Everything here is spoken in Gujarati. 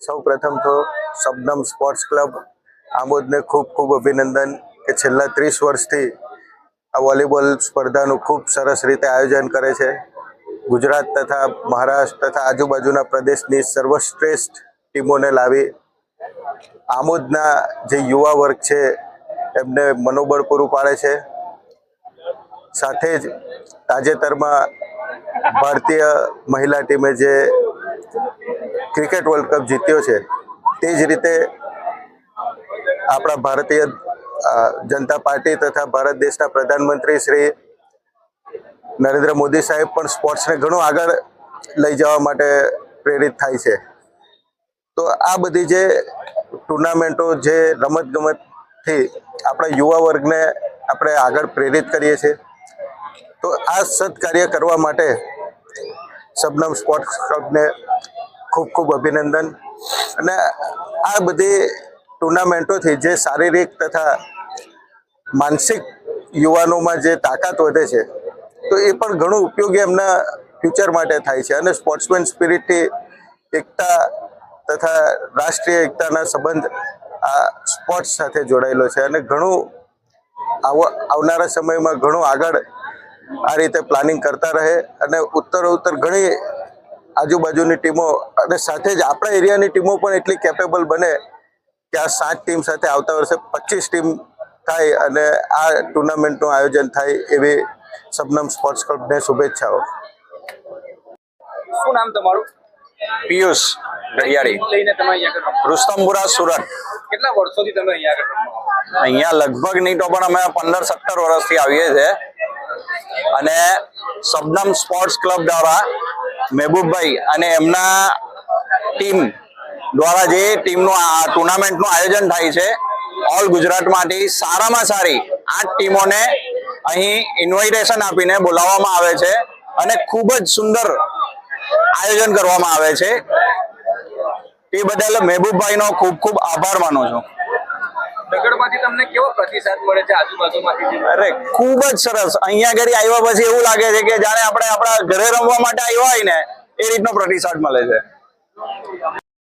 સૌ પ્રથમ તો શબનમ સ્પોર્ટ્સ ક્લબ આમોદને ખૂબ ખૂબ અભિનંદન કે છેલ્લા ત્રીસ વર્ષથી આ વોલીબોલ સ્પર્ધાનું ખૂબ સરસ રીતે આયોજન કરે છે. ગુજરાત તથા મહારાષ્ટ્ર તથા આજુબાજુના પ્રદેશની સર્વશ્રેષ્ઠ ટીમોને લાવી આમોદના જે યુવા વર્ગ છે એમને મનોબળ પૂરું પાડે છે. સાથે જ તાજેતરમાં ભારતીય મહિલા ટીમે જે ક્રિકેટ વર્લ્ડ કપ જીત્યો છે, તે જ રીતે આપણા ભારતીય જનતા પાર્ટી તથા ભારત દેશના પ્રધાનમંત્રી શ્રી નરેન્દ્ર મોદી સાહેબ પણ સ્પોર્ટ્સને ઘણું આગળ લઈ જવા માટે પ્રેરિત થાય છે. તો આ બધી જે ટુર્નામેન્ટો, જે રમત ગમતથી આપણા યુવા વર્ગને આપણે આગળ પ્રેરિત કરીએ છીએ. તો આ સત્કાર્ય કરવા માટે શબનમ સ્પોર્ટ્સ ક્લબને ખૂબ ખૂબ અભિનંદન. અને આ બધી ટુર્નામેન્ટોથી જે શારીરિક તથા માનસિક યુવાનોમાં જે તાકાત વધે છે, તો એ પણ ઘણું ઉપયોગી એમના ફ્યુચર માટે થાય છે. અને સ્પોર્ટ્સમેન સ્પિરિટથી એકતા તથા રાષ્ટ્રીય એકતાના સંબંધ આ સ્પોર્ટ્સ સાથે જોડાયેલો છે. અને ઘણું આવ- આવનારા સમયમાં ઘણું આગળ આ રીતે પ્લાનિંગ કરતા રહે. અને ઉત્તરોત્તર ઘણી આજુબાજુની ટીમો અને સાથે જ આપણા એરિયાની ટીમો પણ એટલી કેપેબલ બને કે આ સાત ટીમ સાથે આવતા વર્ષે પચીસ ટીમ થાય અને આ ટુર્નામેન્ટનું આયોજન થાય એવી શબનમ સ્પોર્ટ્સ ક્લબને શુભેચ્છાઓ. શું નામ તમારું? પિયુષ રમો? રુસ્તમપુરા સુરત. કેટલા વર્ષોથી તમે અહીંયા અહીંયા લગભગ નહીં તો પણ અમે પંદર સત્તર વર્ષથી આવીએ છીએ. અને શબનમ સ્પોર્ટ્સ ક્લબ દ્વારા મહેબૂબભાઈ અને એમના ટીમ દ્વારા જે ટીમનું આ ટુર્નામેન્ટનું આયોજન થાય છે ઓલ ગુજરાતમાંથી સારામાં સારી આઠ ટીમોને અહીં ઇન્વાઇટેશન આપીને બોલાવવામાં આવે છે અને ખૂબ જ સુંદર આયોજન કરવામાં આવે છે. તે બદલ મહેબૂબભાઈનો ખૂબ ખૂબ આભાર માનું છું. નગરમાંથી તમને કેવો પ્રતિસાદ મળે અરે, ખૂબ જ સરસ. અહીંયા ઘરે આવ્યા પછી એવું લાગે છે કે જાણે આપણે આપણા ઘરે રમવા માટે આવ્યા હોય ને, એ રીતનો પ્રતિસાદ મળે છે.